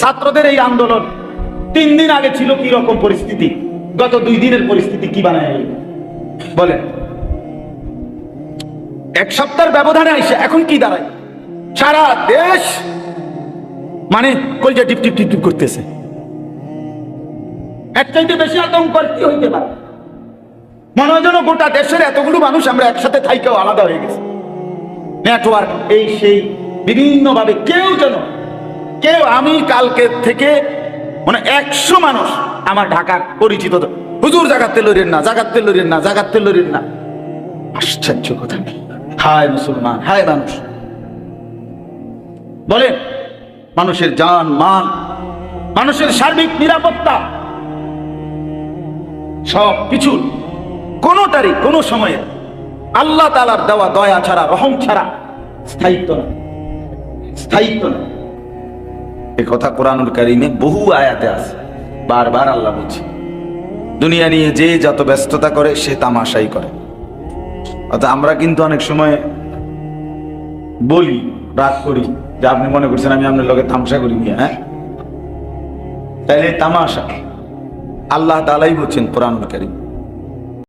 ছাত্রদের এই আন্দোলন। তিন দিন আগে ছিল কি রকম পরিস্থিতি? গত দুই দিনের পরিস্থিতি কি বানায় বলেন। এক সপ্তাহের ব্যবধানে আইসে, এখন কি দাঁড়ায়? সারা দেশ মানে কলজা টিপ টিপ টিপ করতেছে। এর চাইতে বেশি আতঙ্ক কি হইতে পারে? মনে হয় যেন গোটা দেশের এতগুলো মানুষ আমরা একসাথে থাইকেও আলাদা হয়ে গেছে। নেটওয়ার্ক এই সেই বিভিন্ন ভাবে কেউ যেন কেউ আমি কালকে থেকে মানে একশো মানুষ আমার ঢাকার পরিচিত হুজুর, জাগাতে লড়েন না, জাগাতে লড়েন না, জাগাতে লড়েন না। আশ্চর্য কথা। হায় মুসলমান, হায় মানুষ। বলেন, মানুষের জান, মান, মানুষের সার্বিক নিরাপত্তা সব কিছু কোনোটারই, কোনো সময়ে আল্লাহ তালার দেওয়া দয়া ছাড়া, রহম ছাড়া স্থায়িত্ব না। স্থায়িত্ব না। এ কথা কোরআনুল কারিমে বহু আয়াতে আছে। বারবার আল্লাহ বলছে, দুনিয়া নিয়ে যে যত ব্যস্ততা করে, সে তামাশাই করে। অর্থাৎ আমরা কিন্তু অনেক সময় বলি, রাগ করি, যে আপনি মনে করছেন আমি আপনার লোকে তামসা করি হ্যাঁ? তাইলে তামাশা। আল্লাহ তালাই বলছেন কোরআনুল কারিম।